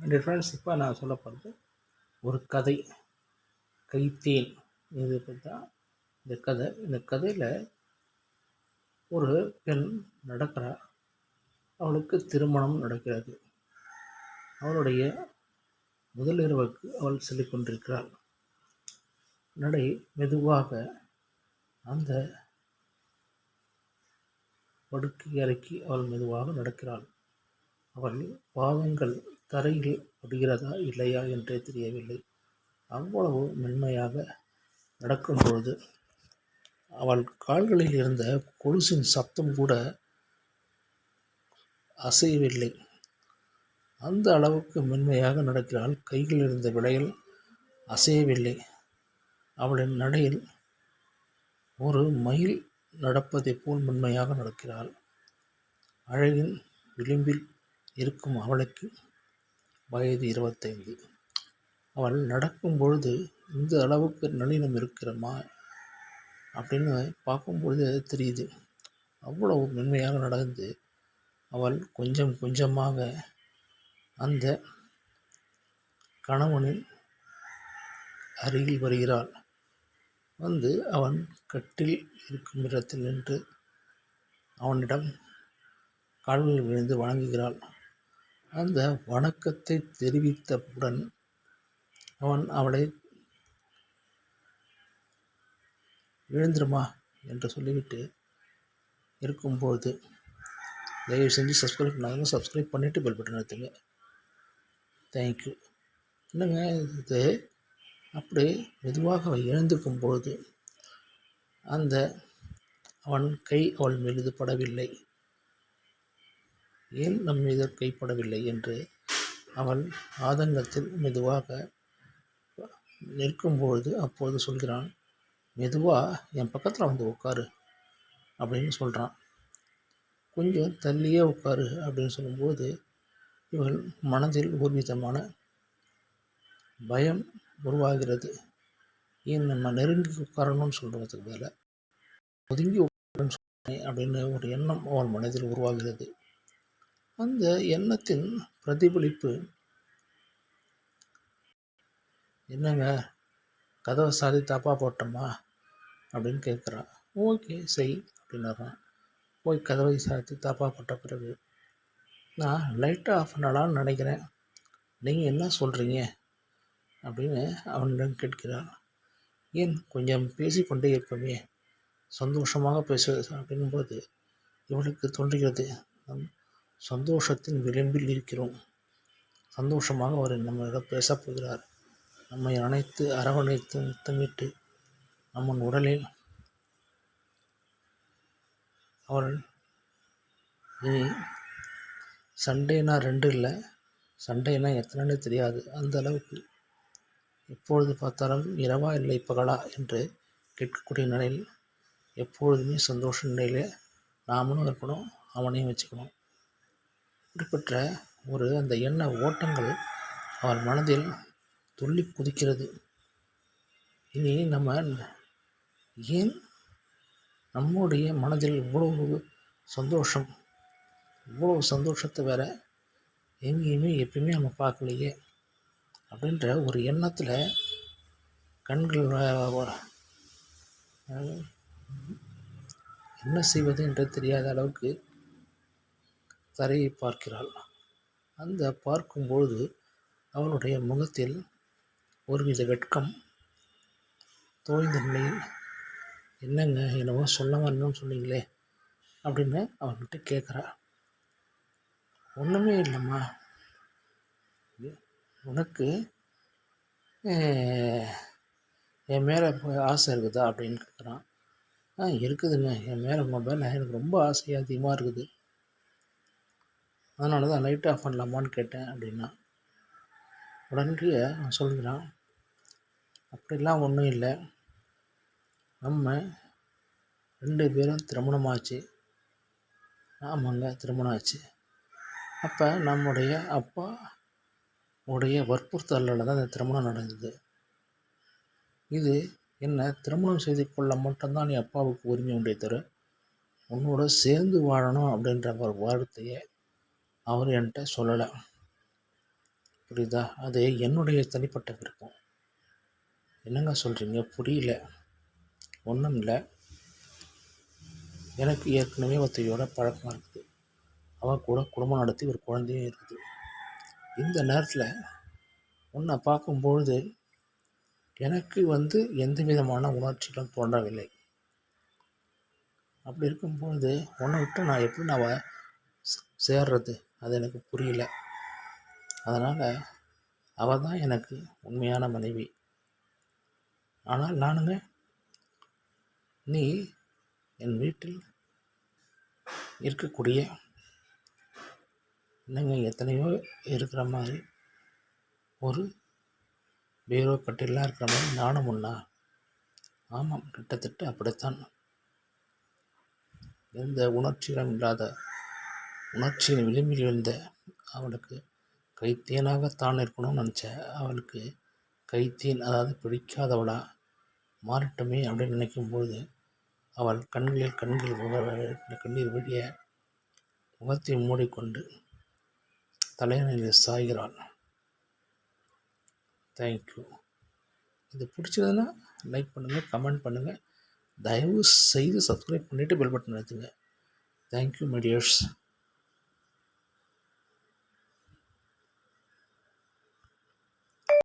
Difference இப்போ நான் சொல்ல போகிறது ஒரு கதை. கைத்தேன். இது தான் இந்த கதை இந்த கதையில் ஒரு பெண் நடக்கிறா. அவளுக்கு திருமணம் நடக்கிறது. அவளுடைய முதல் இரவுக்கு அவள் சொல்லிக் கொண்டிருக்கிறாள். நடை மெதுவாக அந்த படுக்கை அறைக்கு அவள் மெதுவாக நடக்கிறாள். அவள் பாதங்கள் தரையில் படுகிறதா இல்லையா என்றே தெரியவில்லை. அவ்வளவு மென்மையாக நடக்கும்பொழுது அவள் கால்களில் இருந்த கொலுசின் சத்தம் கூட அசையவில்லை. அந்த அளவுக்கு மென்மையாக நடக்கிறாள். கையில் இருந்த விலையில் அசையவில்லை. அவளின் நடையில் ஒரு மயில் நடப்பதைப் போல் மென்மையாக நடக்கிறாள். அழகின் விளிம்பில் இருக்கும் அவளுக்கு வயது இருபத்தைந்து. அவள் நடக்கும் பொழுது இந்த அளவுக்கு நளினம் இருக்கிறமா? அப்படின்னு பார்க்கும்பொழுது தெரியுது அவ்வளவு மென்மையாக நடந்து அவள் கொஞ்சம் கொஞ்சமாக அந்த கணவனின் அருகில் வருகிறாள். வந்து அவன் கட்டில் இருக்கும் இடத்தில் நின்று அவனிடம் கால்களில் விழுந்து வணங்குகிறாள். அந்த வணக்கத்தை தெரிவித்தவுடன் அவன் அவளை எழுந்திருமா என்று சொல்லிவிட்டு இருக்கும்போது தயவு செஞ்சு சப்ஸ்கிரைப் பண்ணாங்க சப்ஸ்கிரைப் பண்ணிவிட்டு பெல் பட்டன் எடுத்துங்க தேங்க்யூ என்னங்க இது? அப்படி மெதுவாக அவள் எழுந்திருக்கும் பொழுது அந்த அவன் கை அவள் மெழுது படவில்லை. ஏன் நம் மீது கைப்படவில்லை என்று அவன் ஆதங்கத்தில் மெதுவாக நிற்கும்பொழுது அப்போது சொல்கிறான் மெதுவாக என் பக்கத்தில் வந்து உட்காரு அப்படின்னு சொல்கிறான் கொஞ்சம் தள்ளியே உட்காரு அப்படின்னு சொல்லும்போது இவன் மனதில் ஒரு விதமான பயம் உருவாகிறது. ஏன் நம்ம நெருங்கி உட்காரணும்னு சொல்கிறதுக்கு மேலே ஒதுங்கி உட்காரன்னு அப்படின்னு ஒரு எண்ணம் அவள் மனதில் உருவாகிறது. அந்த எண்ணத்தின் பிரதிபலிப்பு. என்னங்க? கதவை சாதி தப்பாக போட்டோமா? அப்படின்னு கேட்குறான் ஓகே செய் அப்படின்னுறான் போய் கதவை சாத்தி தப்பாக போட்ட பிறகு நான் லைட்டை ஆஃப் பண்ணலான்னு நினைக்கிறேன். நீங்கள் என்ன சொல்கிறீங்க அப்படின்னு அவனிடம் கேட்கிறான் ஏன் கொஞ்சம் பேசிக்கொண்டே இருப்போமே சந்தோஷமாக பேசு அப்படின்போது இவளுக்கு தோன்றுகிறது. நம் சந்தோஷத்தின் விளிம்பில் இருக்கிறோம். சந்தோஷமாக அவர் நம்மளிடம் பேசப் போகிறார். நம்மை அணைத்து அரவணைத்து முத்தமிட்டு நம்ம உடலில் அவர் இனி சண்டேனா ரெண்டு இல்லை. சண்டேனா எத்தனைன்னு தெரியாது. அந்த அளவுக்கு எப்பொழுது பார்த்தாலும் இரவா இல்லை பகலா என்று கேட்கக்கூடிய நிலையில் எப்பொழுதுமே சந்தோஷ நிலையில் நாமளும் இருக்கணும் அவனையும் வச்சுக்கணும். இப்படிப்பட்ட ஒரு அந்த எண்ண ஓட்டங்கள் அவர் மனதில் துள்ளி குதிக்கிறது. இனி நம்ம ஏன் நம்முடைய மனதில் இவ்வளவு சந்தோஷம்? இவ்வளவு சந்தோஷத்தை வேற எங்கேயுமே எப்பயுமே நம்ம பார்க்கலையே? அப்படின்ற ஒரு எண்ணத்தில் கண்கள் என்ன செய்வது என்று தெரியாத அளவுக்கு தரையை பார்க்கிறாள். அந்த பார்க்கும்பொழுது அவளுடைய முகத்தில் ஒருவித வெட்கம் தோய்ந்த நிலையில் என்னங்க என்னவோ சொல்ல வரணும்னு சொன்னீங்களே அப்படின்னு அவன்கிட்ட கேட்குறா. ஒன்றுமே இல்லைம்மா. உனக்கு என் மேலே ஆசை இருக்குதா? அப்படின்னு கேட்குறான். ஆ இருக்குதுங்க. என் மேலே உங்கள் மேலே எனக்கு ரொம்ப ஆசை அதிகமாக இருக்குது. அதனால தான் லைட் ஆஃப் பண்ணலாமான்னு கேட்டேன் அப்படின்னா உடனே அவன் சொல்கிறான் அப்படிலாம் ஒன்றும் இல்லை. நம்ம ரெண்டு பேரும் திருமணமாச்சு. ஆமாங்க திருமணம் ஆச்சு அப்போ நம்முடைய அப்பா உடைய வற்புறுத்தலில் தான் இந்த திருமணம் நடந்தது. இது என்ன திருமணம் செய்து கொள்ள மட்டும்தான் நீ அப்பாவுக்கு உரிமை உண்டே தவிர உன்னோட சேர்ந்து வாழணும் அப்படின்ற ஒரு வார்த்தையை அவர் என்கிட்ட சொல்லலை. புரியுதா? அது என்னுடைய தனிப்பட்ட விருப்பம். என்னங்க சொல்கிறீங்க புரியல. ஒன்றும் இல்லை. எனக்கு ஏற்கனவே ஒருத்தையோட பழக்கம் இருக்குது. அவள் கூட குடும்பம் நடத்தி ஒரு குழந்தையும் இருக்குது. இந்த நேரத்தில் உன்னை பார்க்கும்பொழுது எனக்கு வந்து எந்த விதமான உணர்ச்சிகளும் தோன்றவில்லை. அப்படி இருக்கும்பொழுது உன்னை விட்டு நான் எப்படி நான் சேர்றது? அது எனக்கு புரியல. அதனால் அவள் தான் எனக்கு உண்மையான மனைவி. ஆனால் நானுங்க நீ என் வீட்டில் இருக்கக்கூடிய என்னங்க எத்தனையோ இருக்கிற மாதிரி ஒரு பீரோ கட்டிலாம் இருக்கிற மாதிரி நானும் ஒன்றா ஆமாம் கிட்டத்தட்ட அப்படித்தான். எந்த உணர்ச்சிகளும் இல்லாத உணர்ச்சியில் விளிம்பில் விழுந்த அவளுக்கு கைத்தேனாக தான் இருக்கணும்னு நினச்சேன் அவளுக்கு கைத்தேன் அதாவது பிடிக்காதவளா மாறட்டுமே அப்படின்னு நினைக்கும்பொழுது அவள் கண்களில் கண்கள் கண்ணீர் வழிய முகத்தை மூடிக்கொண்டு தலையணையில் சாய்கிறாள். தேங்க்யூ இது பிடிச்சதுன்னா லைக் பண்ணுங்கள் கமெண்ட் பண்ணுங்கள் தயவு செய்து சப்ஸ்கிரைப் பண்ணிவிட்டு பெல் பட்டன் எடுத்துங்க தேங்க்யூ மைடியர்ஸ்